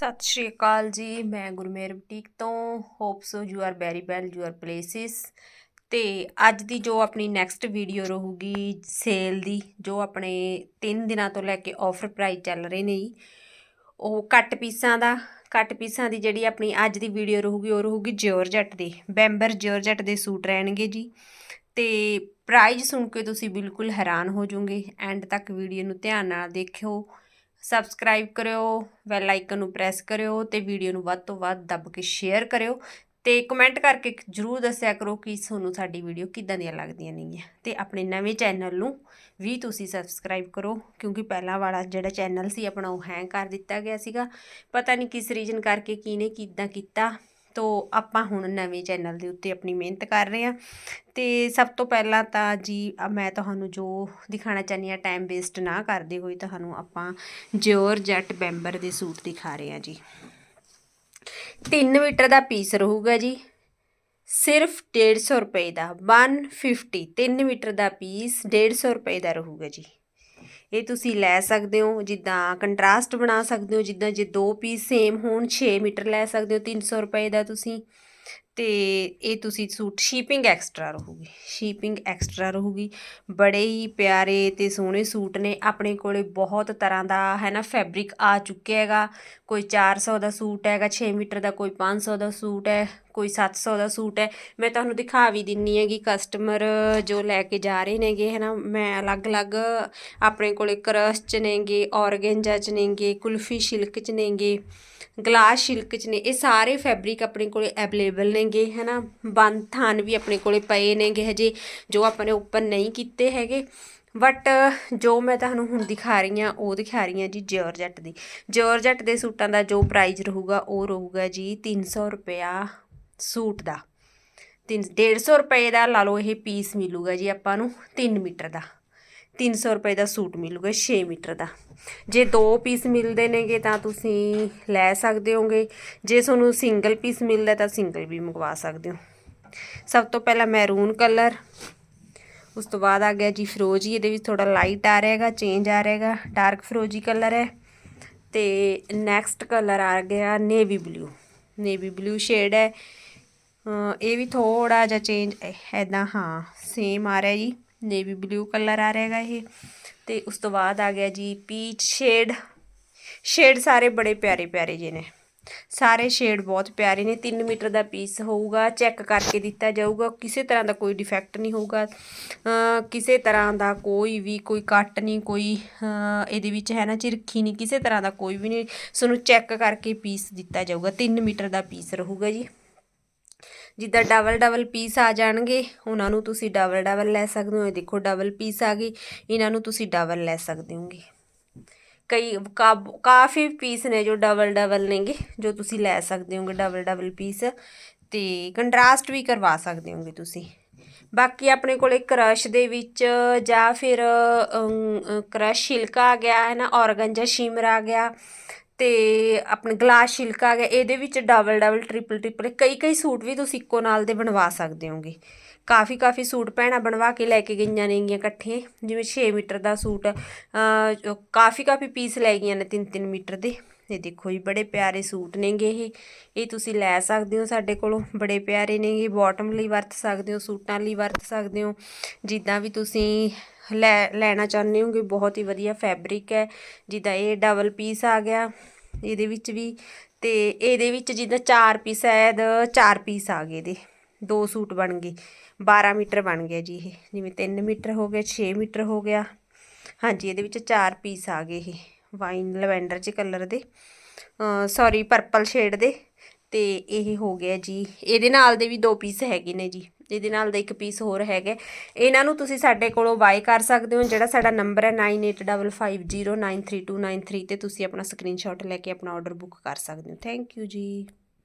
ਸਤਿ ਸ਼੍ਰੀ ਅਕਾਲ ਜੀ। ਮੈਂ ਗੁਰਮੇਰ ਬੁਟੀਕ ਤੋਂ hope so you are very well your places ਤੇ ਅੱਜ ਦੀ ਜੋ ਆਪਣੀ ਨੈਕਸਟ ਵੀਡੀਓ ਰਹੂਗੀ ਸੇਲ ਦੀ, ਜੋ ਆਪਣੇ 3 ਦਿਨਾਂ ਤੋਂ ਲੈ ਕੇ ਆਫਰ ਪ੍ਰਾਈਸ ਚੱਲ ਰਹੇ ਨੇ ਜੀ, ਉਹ ਕੱਟ ਪੀਸਾਂ ਦਾ ਕੱਟ ਪੀਸਾਂ ਦੀ ਜਿਹੜੀ ਆਪਣੀ ਅੱਜ ਦੀ ਵੀਡੀਓ ਰਹੂਗੀ, ਉਹ ਰਹੂਗੀ ਜੋਰਜਟ ਦੇ। ਬੈਂਬਰ ਜੋਰਜਟ ਦੇ ਸੂਟ ਰਹਿਣਗੇ ਜੀ। ਤੇ ਪ੍ਰਾਈਸ ਸੁਣ ਕੇ ਤੁਸੀਂ ਬਿਲਕੁਲ ਹੈਰਾਨ ਹੋ ਜਾਓਗੇ ਐਂਡ ਤੱਕ ਵੀਡੀਓ ਨੂੰ ਧਿਆਨ ਨਾਲ ਦੇਖਿਓ। ਸਬਸਕ੍ਰਾਈਬ ਕਰਿਓ ਬੈਲ ਆਈਕਨ ਨੂੰ ਪ੍ਰੈਸ ਕਰਿਓ ਤੇ ਵੀਡੀਓ ਨੂੰ ਵੱਧ ਤੋਂ ਵੱਧ ਦੱਬ ਕੇ ਸ਼ੇਅਰ ਕਰਿਓ ਤੇ ਕਮੈਂਟ ਕਰਕੇ ਜਰੂਰ ਦੱਸਿਆ ਕਰੋ ਕਿ ਤੁਹਾਨੂੰ ਸਾਡੀ ਵੀਡੀਓ ਕਿੱਦਾਂ ਦੀਆਂ ਲੱਗਦੀਆਂ ਨੇਗੀਆਂ ਤੇ ਆਪਣੇ ਨਵੇਂ ਚੈਨਲ ਨੂੰ ਵੀ ਤੁਸੀਂ ਸਬਸਕ੍ਰਾਈਬ ਕਰੋ ਕਿਉਂਕਿ ਪਹਿਲਾਂ ਵਾਲਾ ਜਿਹੜਾ ਚੈਨਲ ਸੀ ਆਪਣਾ ਉਹ ਹੈਂਗ ਕਰ ਦਿੱਤਾ ਗਿਆ ਸੀਗਾ। ਪਤਾ ਨਹੀਂ ਕਿਸ ਰੀਜਨ ਕਰਕੇ ਕਿਹਨੇ ਕਿੱਦਾਂ ਕੀਤਾ। ਤੋ ਆਪਾਂ ਹੁਣ ਨਵੇਂ ਚੈਨਲ ਦੇ ਉੱਤੇ ਆਪਣੀ ਮਿਹਨਤ ਕਰ ਰਹੇ ਹਾਂ। ਤੇ ਸਭ ਤੋਂ ਪਹਿਲਾਂ ਤਾਂ ਜੀ ਮੈਂ ਤੁਹਾਨੂੰ ਜੋ ਦਿਖਾਣਾ ਚਾਹੁੰਦੀ ਹਾਂ ਟਾਈਮ ਵੇਸਟ ਨਾ ਕਰਦੇ ਹੋਏ ਤੁਹਾਨੂੰ ਆਪਾਂ ਜੋਰ ਜੱਟ ਬੈਂਬਰ ਦੇ ਸੂਟ ਦਿਖਾ ਰਹੇ ਹਾਂ ਜੀ। 3 ਮੀਟਰ ਦਾ ਪੀਸ ਰਹੂਗਾ ਜੀ। ਸਿਰਫ 150 ਰੁਪਏ ਦਾ 150 3 ਮੀਟਰ ਦਾ ਪੀਸ 150 ਰੁਪਏ ਦਾ ਰਹੂਗਾ ਜੀ। ਇਹ ਤੁਸੀਂ ਲੈ ਸਕਦੇ ਹੋ, ਜਿੱਦਾਂ ਕੰਟਰਾਸਟ ਬਣਾ ਸਕਦੇ ਹੋ, ਜਿੱਦਾਂ ਜੇ ਦੋ ਪੀਸ ਸੇਮ ਹੋਣ 6 ਮੀਟਰ ਲੈ ਸਕਦੇ ਹੋ 300 ਰੁਪਏ ਦਾ ਤੁਸੀਂ। ਤੇ ਇਹ ਤੁਸੀਂ ਸੂਟ ਸ਼ੀਪਿੰਗ ਐਕਸਟਰਾ ਰਹੂਗੀ ਸ਼ੀਪਿੰਗ ਐਕਸਟਰਾ ਰਹੂਗੀ। ਬੜੇ ਹੀ ਪਿਆਰੇ ਤੇ ਸੋਹਣੇ ਸੂਟ ਨੇ, ਆਪਣੇ ਕੋਲੇ ਬਹੁਤ ਤਰ੍ਹਾਂ ਦਾ, ਹੈ ਨਾ ਫੈਬਰਿਕ ਆ ਚੁੱਕਿਆ ਹੈਗਾ। ਕੋਈ 400 ਦਾ ਸੂਟ ਹੈਗਾ 6 ਮੀਟਰ ਦਾ, ਕੋਈ 500 ਦਾ ਸੂਟ ਹੈ ਕੋਈ 700 ਦਾ ਸੂਟ ਹੈ। ਮੈਂ ਤੁਹਾਨੂੰ ਦਿਖਾ ਵੀ ਦਿੰਨੀ ਹੈਗੀ ਕਸਟਮਰ ਜੋ ਲੈ ਕੇ ਜਾ ਰਹੇ ਨੇਗੇ ਹੈ ਨਾ ਮੈਂ ਅਲੱਗ-ਅਲੱਗ ਆਪਣੇ ਕੋਲੇ ਕਰਸ਼ ਚ ਨੇਗੇ, ਔਰਗੈਂਜਾ ਚ ਨੇਗੇ, ਕੁਲਫੀ ਸ਼ਿਲਕ ਚ ਨੇਗੇ, ਗਲਾਸ ਸ਼ਿਲਕ ਚ ਨੇ, ਇਹ ਸਾਰੇ ਫੈਬਰਿਕ ਆਪਣੇ ਕੋਲੇ ਅਵੇਲੇਬਲ ਨੇਗੇ, ਹੈਨਾ। ਬੰਦ ਥਾਨ ਵੀ ਆਪਣੇ ਕੋਲੇ ਪਏ ਨੇਗੇ ਹਜੇ, ਜੋ ਆਪਾਂ ਨੇ ਓਪਨ ਨਹੀਂ ਕੀਤੇ ਹੈਗੇ। ਬਟ ਜੋ ਮੈਂ ਤੁਹਾਨੂੰ ਹੁਣ ਦਿਖਾ ਰਹੀ ਹਾਂ, ਉਹ ਦਿਖਾ ਰਹੀ ਹਾਂ ਜੀ ਜੋਰਜਟ ਦੀ। ਜੋਰਜਟ ਦੇ ਸੂਟਾਂ ਦਾ ਜੋ ਪ੍ਰਾਈਸ ਰਹੂਗਾ, ਉਹ ਰਹੂਗਾ ਜੀ 300 ਰੁਪਿਆ ਸੂਟ ਦਾ। 150 ਰੁਪਏ ਦਾ ਲਾ ਲਓ, ਇਹ ਪੀਸ ਮਿਲੂਗਾ ਜੀ ਆਪਾਂ ਨੂੰ 3 ਮੀਟਰ ਦਾ। 300 ਰੁਪਏ ਦਾ ਸੂਟ ਮਿਲੂਗਾ 6 ਮੀਟਰ ਦਾ। ਜੇ ਦੋ ਪੀਸ ਮਿਲਦੇ ਨੇਗੇ ਤਾਂ ਤੁਸੀਂ ਲੈ ਸਕਦੇ ਹੋਗੇ। ਜੇ ਤੁਹਾਨੂੰ ਸਿੰਗਲ ਪੀਸ ਮਿਲਦਾ ਤਾਂ ਸਿੰਗਲ ਵੀ ਮੰਗਵਾ ਸਕਦੇ ਹੋ। ਸਭ ਤੋਂ ਪਹਿਲਾਂ ਮੈਰੂਨ ਕਲਰ, ਉਸ ਤੋਂ ਬਾਅਦ ਆ ਗਿਆ ਜੀ ਫਰੋਜੀ, ਇਹਦੇ ਵਿੱਚ ਥੋੜਾ ਲਾਈਟ ਆ ਰਿਹਾ ਹੈਗਾ ਚੇਂਜ ਆ ਰਿਹਾ ਹੈਗਾ ਡਾਰਕ ਫਰੋਜੀ ਕਲਰ ਹੈ। ਤੇ ਨੈਕਸਟ ਕਲਰ ਆ ਗਿਆ navy blue. Navy blue shade ਹੈ। ਇਹ ਵੀ ਥੋੜਾ ਜਿਹਾ ਚੇਂਜ ਐਦਾਂ ਹਾਂ ਸੇਮ ਆ ਰਿਹਾ ਜੀ ਨੇਵੀ ਬਲੂ ਕਲਰ ਆ ਰਿਹਾ ਹੈਗਾ ਇਹ। ਤੇ ਉਸ ਤੋਂ ਬਾਅਦ ਆ ਗਿਆ ਜੀ ਪੀਚ ਸ਼ੇਡ ਸ਼ੇਡ ਸਾਰੇ ਬੜੇ ਪਿਆਰੇ ਪਿਆਰੇ ਜੇ ਨੇ। ਸਾਰੇ ਸ਼ੇਡ ਬਹੁਤ ਪਿਆਰੇ ਨੇ 3 ਮੀਟਰ ਦਾ ਪੀਸ ਹੋਊਗਾ ਚੈੱਕ ਕਰਕੇ ਦਿੱਤਾ ਜਾਊਗਾ, ਕਿਸੇ ਤਰ੍ਹਾਂ ਦਾ ਕੋਈ ਡਿਫੈਕਟ ਨਹੀਂ ਹੋਊਗਾ। ਕਿਸੇ ਤਰ੍ਹਾਂ ਦਾ ਕੋਈ ਵੀ, ਕੋਈ ਕੱਟ ਨਹੀਂ, ਕੋਈ ਇਹਦੇ ਵਿੱਚ ਹੈ ਨਾ ਚਿਰਖੀ ਨਹੀਂ, ਕਿਸੇ ਤਰ੍ਹਾਂ ਦਾ ਕੋਈ ਵੀ ਨਹੀਂ। ਤੁਹਾਨੂੰ ਚੈੱਕ ਕਰਕੇ ਪੀਸ ਦਿੱਤਾ ਜਾਊਗਾ 3 ਮੀਟਰ ਦਾ ਪੀਸ ਰਹੂਗਾ ਜੀ। ਜਿੱਦਾਂ ਡਬਲ ਡਬਲ ਪੀਸ ਆ ਜਾਣਗੇ, ਉਹਨਾਂ ਨੂੰ ਤੁਸੀਂ ਡਬਲ ਡਬਲ ਲੈ ਸਕਦੇ ਹੋ। ਇਹ ਦੇਖੋ ਡਬਲ ਪੀਸ ਆ ਗਏ ਇਹਨਾਂ ਨੂੰ ਤੁਸੀਂ ਡਬਲ ਲੈ ਸਕਦੇ ਹੋਗੇ। ਕਈ ਕਾਫੀ ਪੀਸ ਨੇ ਜੋ ਡਬਲ ਡਬਲ ਨੇਗੇ, ਜੋ ਤੁਸੀਂ ਲੈ ਸਕਦੇ ਹੋਗੇ ਡਬਲ ਡਬਲ ਪੀਸ ਤੇ ਕੰਟਰਾਸਟ ਵੀ ਕਰਵਾ ਸਕਦੇ ਹੋਗੇ ਤੁਸੀਂ। ਬਾਕੀ ਆਪਣੇ ਕੋਲੇ ਕਰਸ਼ ਦੇ ਵਿੱਚ ਜਾਂ ਫਿਰ ਕਰਸ਼ ਛਿਲਕਾ ਆ ਗਿਆ ਹੈ ਨਾ ਔਰਗੰਜਾ ਸ਼ਿਮਰ ਆ ਗਿਆ ਤੇ ਆਪਣੇ ਗਲਾਸ ਛਿਲਕਾ ਹੈਗਾ ਇਹਦੇ ਵਿੱਚ ਡਬਲ ਡਬਲ ਟ੍ਰਿਪਲ ਟ੍ਰਿਪਲ ਕਈ ਕਈ ਸੂਟ ਵੀ ਤੁਸੀਂ ਇੱਕੋ ਨਾਲ ਦੇ ਬਣਵਾ ਸਕਦੇ ਹੋਗੇ। ਕਾਫੀ ਕਾਫੀ ਸੂਟ ਪਹਿਣਾ ਬਣਵਾ ਕੇ ਲੈ ਕੇ ਗਈਆਂ ਨੇਗੀਆਂ ਇਕੱਠੇ ਜਿਵੇਂ 6 ਮੀਟਰ ਦਾ ਸੂਟ ਕਾਫੀ ਕਾਫੀ ਪੀਸ ਲੈ ਗਈਆਂ ਨੇ 3-3 ਮੀਟਰ ਦੇ। ਇਹ ਦੇਖੋ ਜੀ, ਬੜੇ ਪਿਆਰੇ ਸੂਟ ਨੇਗੇ ਇਹ। ਇਹ ਤੁਸੀਂ ਲੈ ਸਕਦੇ ਹੋ ਸਾਡੇ ਕੋਲੋਂ, ਬੜੇ ਪਿਆਰੇ ਨੇਗੇ। ਬਾਟਮ ਲਈ ਵਰਤ ਸਕਦੇ ਹੋ, ਸੂਟਾਂ ਲਈ ਵਰਤ ਸਕਦੇ ਹੋ। ਜਿੱਦਾਂ ਵੀ ਤੁਸੀਂ ਲੈ, ਲੈਣਾ ਚਾਹੁੰਦੇ ਹੋਗੇ, ਬਹੁਤ ਹੀ ਵਧੀਆ ਫੈਬਰਿਕ ਹੈ। ਜਿੱਦਾਂ ਇਹ ਡਬਲ ਪੀਸ ਆ ਗਿਆ, ਇਹਦੇ ਵਿੱਚ ਵੀ। ਤੇ ਇਹਦੇ ਵਿੱਚ ਜਿੱਦਾਂ 4 ਪੀਸ ਹੈ 4 ਪੀਸ ਆ ਗਏ ਇਹਦੇ। ਦੋ ਸੂਟ ਬਣ ਗਏ। 12 ਮੀਟਰ ਬਣ ਗਿਆ ਜੀ ਇਹ। ਜਿਵੇਂ 3 ਮੀਟਰ ਹੋ ਗਿਆ 6 ਮੀਟਰ ਹੋ ਗਿਆ। ਹਾਂਜੀ, ਇਹਦੇ ਵਿੱਚ 4 ਪੀਸ ਆ ਗਏ ਇਹ। ਵਾਈਨ, ਲਵੈਂਡਰ ਚ ਕਲਰ ਦੇ ਸੌਰੀ ਪਰਪਲ ਸ਼ੇਡ ਦੇ, ਤੇ ਇਹ ਹੋ ਗਿਆ ਜੀ। ਇਹਦੇ ਨਾਲ ਦੇ ਵੀ ਦੋ ਪੀਸ ਹੈਗੇ ਨੇ ਜੀ। ਇਹਦੇ ਨਾਲ ਦਾ ਇੱਕ ਪੀਸ ਹੋਰ ਹੈਗਾ। ਇਹਨਾਂ ਨੂੰ ਤੁਸੀਂ ਸਾਡੇ ਕੋਲੋਂ ਬਾਈ ਕਰ ਸਕਦੇ ਹੋ। ਜਿਹੜਾ ਸਾਡਾ ਨੰਬਰ ਹੈ 9855093293 ਤੇ ਤੁਸੀਂ ਆਪਣਾ ਸਕਰੀਨਸ਼ਾਟ ਲੈ ਕੇ ਆਪਣਾ ਆਰਡਰ ਬੁੱਕ ਕਰ ਸਕਦੇ ਹੋ। ਥੈਂਕ ਯੂ ਜੀ।